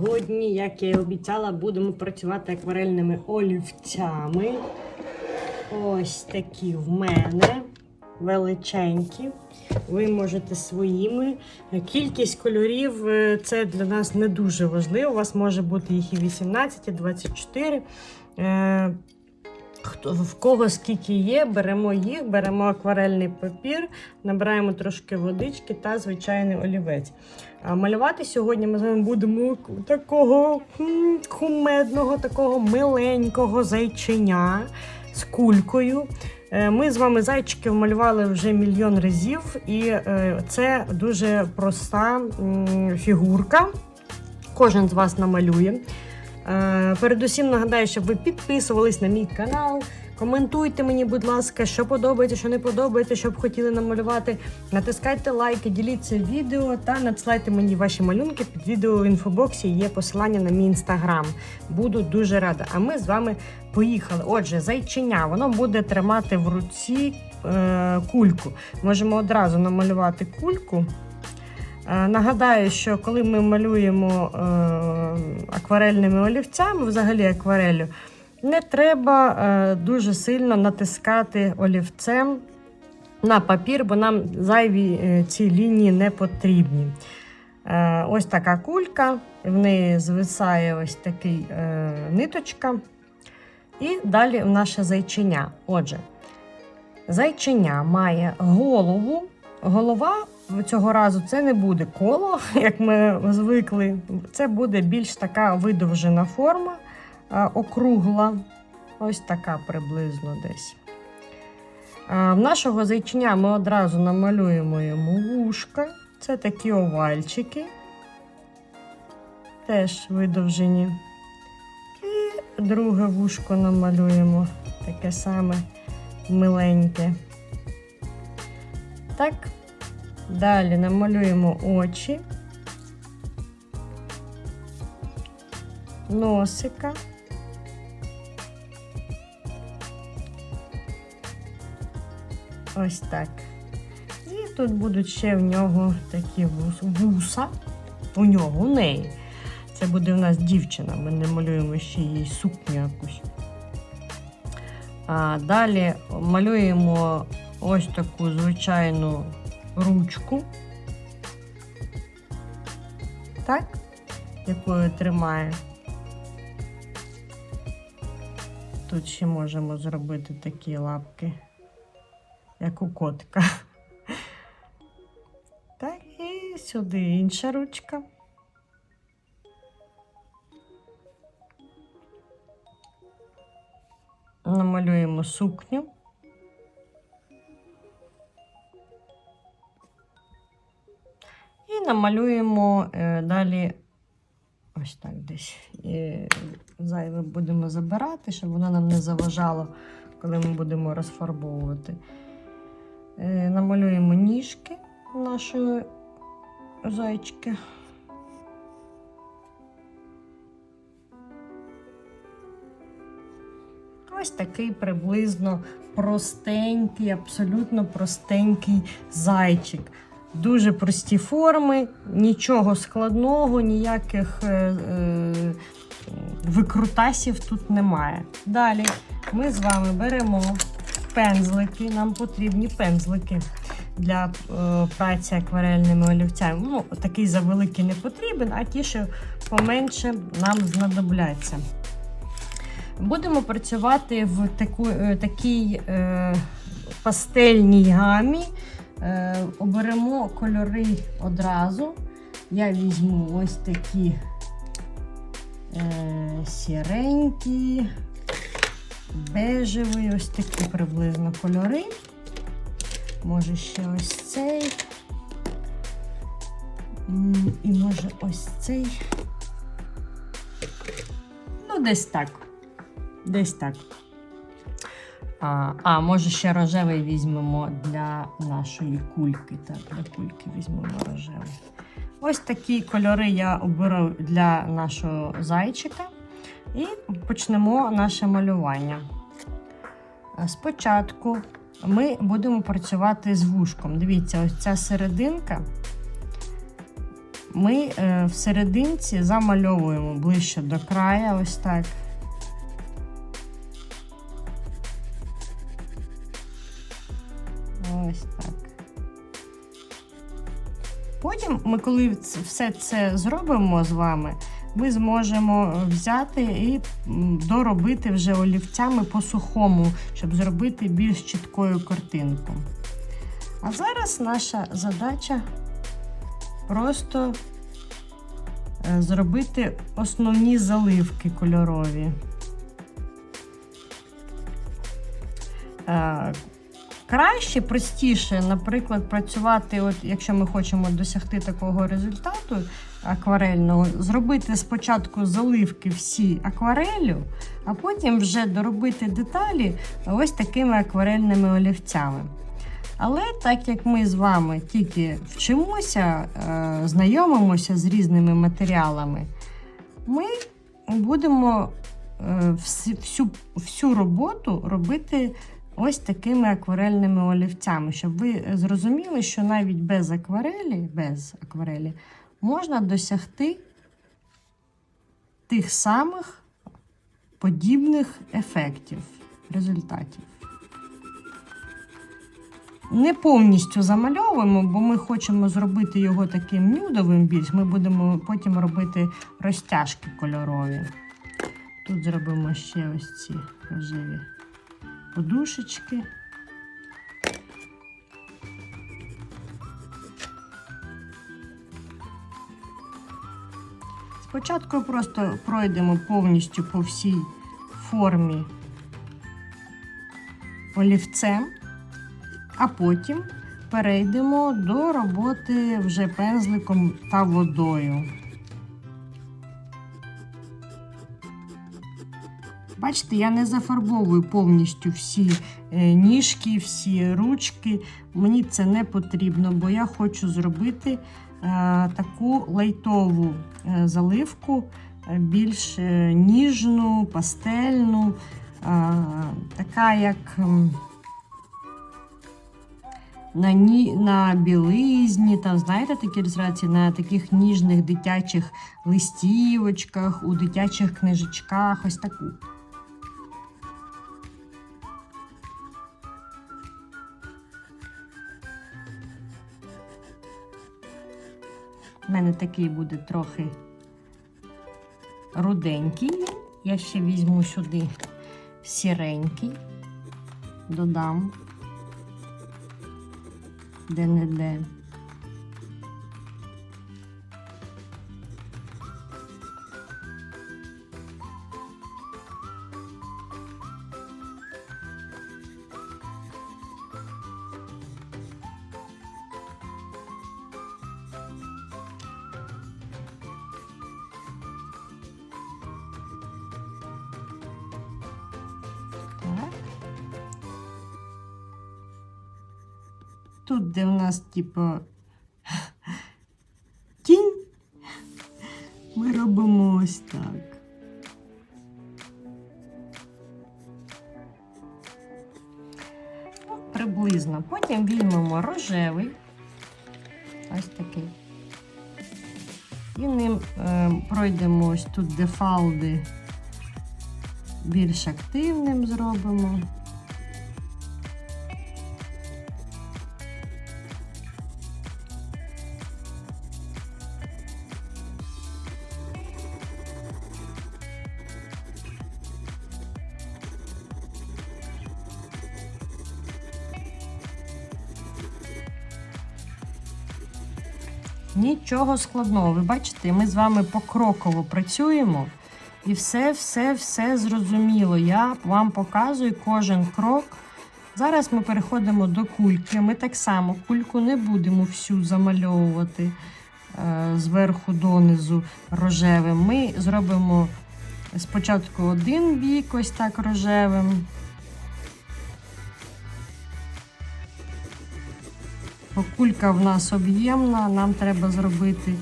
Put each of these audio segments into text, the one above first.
Сьогодні, як я і обіцяла, будемо працювати акварельними олівцями. Ось такі в мене величенькі. Ви можете своїми. Кількість кольорів е, це для нас не дуже важливо. У вас може бути їх і 18, і 24. Е, Хто в кого скільки є, беремо їх, беремо акварельний папір, набираємо трошки водички та звичайний олівець. Малювати сьогодні ми з вами будемо такого кумедного, такого миленького зайчиня з кулькою. Е, Ми з вами зайчиків малювали вже мільйон разів, і е, це дуже проста фігурка. Кожен з вас намалює. Е, Передусім нагадаю, щоб ви підписувались на мій канал. Коментуйте мені, будь ласка, що подобається, що не подобається, що б хотіли намалювати. Натискайте лайки, діліться відео та надсилайте мені ваші малюнки. Під відео в інфобоксі є посилання на мій інстаграм. Буду дуже рада. А ми з вами поїхали. Отже, зайчиня, воно буде тримати в руці е, кульку. Можемо одразу намалювати кульку. Е, Нагадаю, що коли ми малюємо е, акварельними олівцями, взагалі акварелю, не треба е, дуже сильно натискати олівцем на папір, бо нам зайві е, ці лінії не потрібні. Е, ось така кулька, в неї звисає ось такий ниточка. І далі наше зайчиня. Отже, зайчиня має голову. Голова цього разу це не буде коло, як ми звикли. Це буде більш така видовжена форма, округла. Ось така приблизно десь. В нашого зайчиня ми одразу намалюємо йому вушка. Це такі овальчики. Теж видовжені. І друге вушко намалюємо таке саме миленьке. Так. Далі намалюємо очі, носика. Ось так. І тут будуть ще в нього такі вуса. У нього, у неї. Це буде у нас дівчина. Ми не малюємо ще їй сукню якусь. А далі малюємо ось таку звичайну ручку, так, якою тримає. Тут ще можемо зробити такі лапки, як у котика. Так, і сюди інша ручка. Намалюємо сукню. І намалюємо е, далі ось так десь. І зайве будемо забирати, щоб воно нам не заважало, коли ми будемо розфарбовувати. Е, намалюємо ніжки нашої зайчики. Ось такий приблизно простенький, абсолютно простенький зайчик. Дуже прості форми, нічого складного, ніяких е, е, викрутасів тут немає. Далі ми з вами беремо пензлики. Нам потрібні пензлики для е, праці акварельними олівцями. Ну, такий завеликий не потрібен, а ті, що поменше нам знадобляться. Будемо працювати в таку, е, такій е, пастельній гамі. Е, оберемо кольори одразу. Я візьму ось такі е, сіренькі, бежеві, ось такі приблизно кольори. Може ще ось цей. І може ось цей. Ну, десь так. Десь так. А, а може ще рожевий візьмемо для нашої кульки. Так, для кульки візьмемо рожевий. Ось такі кольори я оберу для нашого зайчика. І почнемо наше малювання. Спочатку ми будемо працювати з вушком. Дивіться, ось ця серединка ми е, в серединці замальовуємо ближче до края, ось так. Ось так. Потім ми, коли все це зробимо з вами, ми зможемо взяти і доробити вже олівцями по сухому, щоб зробити більш чіткою картинку. А зараз наша задача просто е, зробити основні заливки кольорові. Е, Краще, простіше, наприклад, працювати, от якщо ми хочемо досягти такого результату акварельного, зробити спочатку заливки всі акварелю, а потім вже доробити деталі ось такими акварельними олівцями. Але так як ми з вами тільки вчимося, е, знайомимося з різними матеріалами, ми будемо е, всю, всю роботу робити ось такими акварельними олівцями, щоб ви зрозуміли, що навіть без акварелі, без акварелі можна досягти тих самих подібних ефектів, результатів. Не повністю замальовуємо, бо ми хочемо зробити його таким нюдовим більш. Ми будемо потім робити розтяжки кольорові. Тут зробимо ще ось ці рожеві подушечки. Спочатку просто пройдемо повністю по всій формі олівцем, а потім перейдемо до роботи вже пензликом та водою. Бачите, я не зафарбовую повністю всі е, ніжки, всі ручки. Мені це не потрібно, бо я хочу зробити таку лайтову е, заливку, е, більш е, ніжну, пастельну, е, така як на, ні, на білизні, там, знаєте, такі ілюстрації, на таких ніжних дитячих листівочках, у дитячих книжечках, ось таку. У мене такий буде трохи руденький. Я ще візьму сюди сіренький, додам де-не-де. Тут, де у нас, типу, тінь, ми робимо ось так. Ну, приблизно. Потім візьмемо рожевий. Ось такий. І ним е, пройдемо ось тут, де фалди більш активним зробимо. Нічого складного. Ви бачите, ми з вами покроково працюємо. І все, все, все зрозуміло. Я вам показую кожен крок. Зараз ми переходимо до кульки. Ми так само кульку не будемо всю замальовувати е, зверху донизу рожевим. Ми зробимо спочатку один бік, ось так рожевим. Кулька в нас об'ємна, нам треба зробити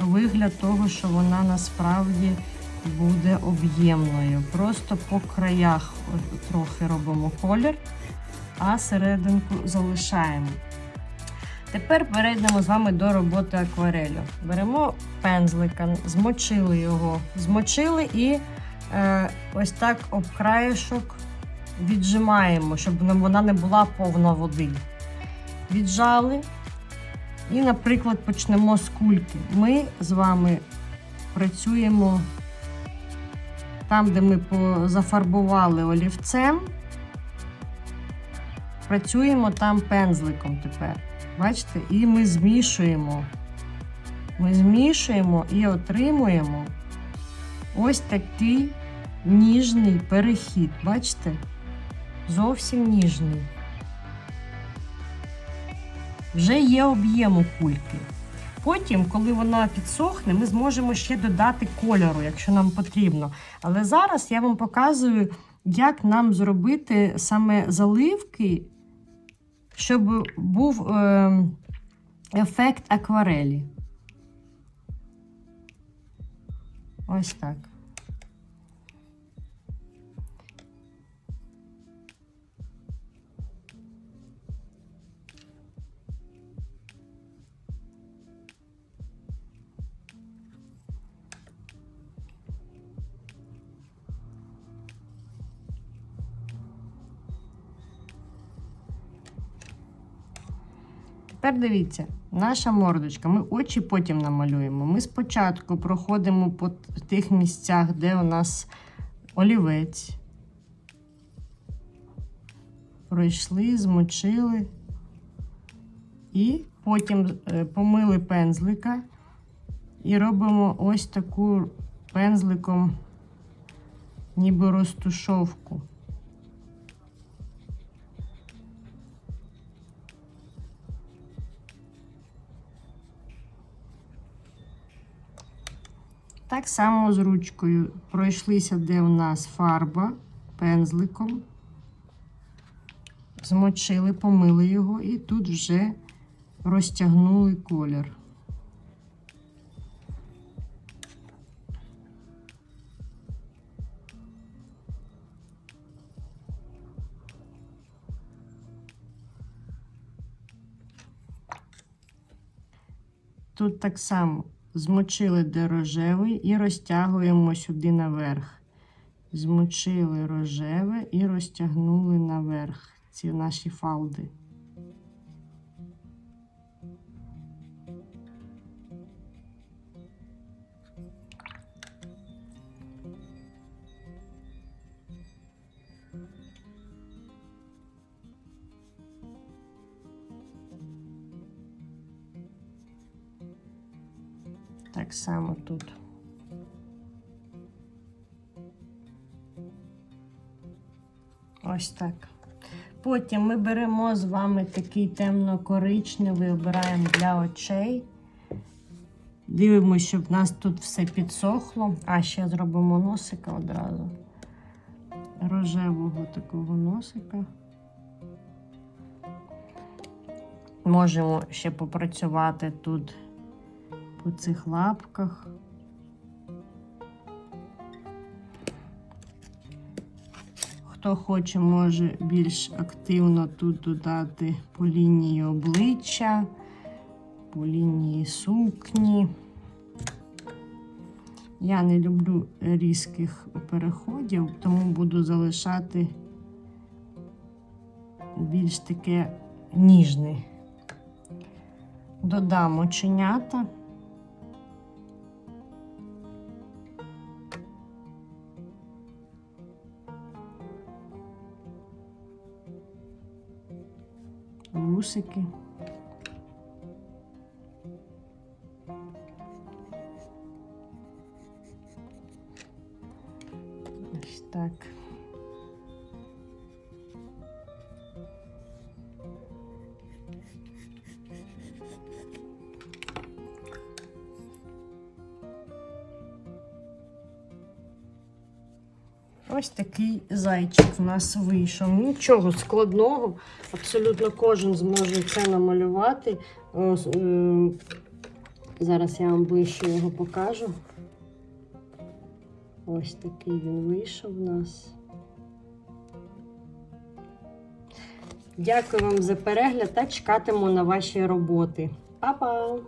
вигляд того, що вона насправді буде об'ємною. Просто по краях трохи робимо колір, а серединку залишаємо. Тепер перейдемо з вами до роботи акварелю. Беремо пензлика, змочили його, змочили і е, ось так об краєшок віджимаємо, щоб вона не була повна води. Віджали. І, наприклад, почнемо з кульки. Ми з вами працюємо там, де ми зафарбували олівцем. Працюємо там пензликом тепер. Бачите? І ми змішуємо. Ми змішуємо і отримуємо ось такий ніжний перехід. Бачите? Зовсім ніжний. Вже є об'єм у кульки. Потім, коли вона підсохне, ми зможемо ще додати кольору, якщо нам потрібно. Але зараз я вам показую, як нам зробити саме заливки, щоб був е, ефект акварелі. Ось так. Тепер дивіться, наша мордочка. Ми очі потім намалюємо. Ми спочатку проходимо по тих місцях, де у нас олівець. Пройшли, змочили. І потім е, помили пензлика і робимо ось таку пензликом, ніби розтушовку. Так само з ручкою пройшлися, де у нас фарба пензликом. Змочили, помили його і тут вже розтягнули колір. Тут так само змочили де рожевий і розтягуємо сюди наверх. Змочили рожеве і розтягнули наверх ці наші фалди. Так само тут. Ось так. Потім ми беремо з вами такий темно-коричневий, обираємо для очей. Дивимося, щоб в нас тут все підсохло. А ще зробимо носика одразу. Рожевого такого носика. Можемо ще попрацювати тут по цих лапках. Хто хоче, може більш активно тут додати по лінії обличчя, по лінії сукні. Я не люблю різких переходів, тому буду залишати більш таке ніжне. Додам оченята. Вусики. Ось так. Ось такий зайчик у нас вийшов. Нічого складного. Абсолютно кожен зможе це намалювати. Ось, е, Зараз я вам ближче його покажу. Ось такий він вийшов у нас. Дякую вам за перегляд та чекатиму на ваші роботи. Па-па!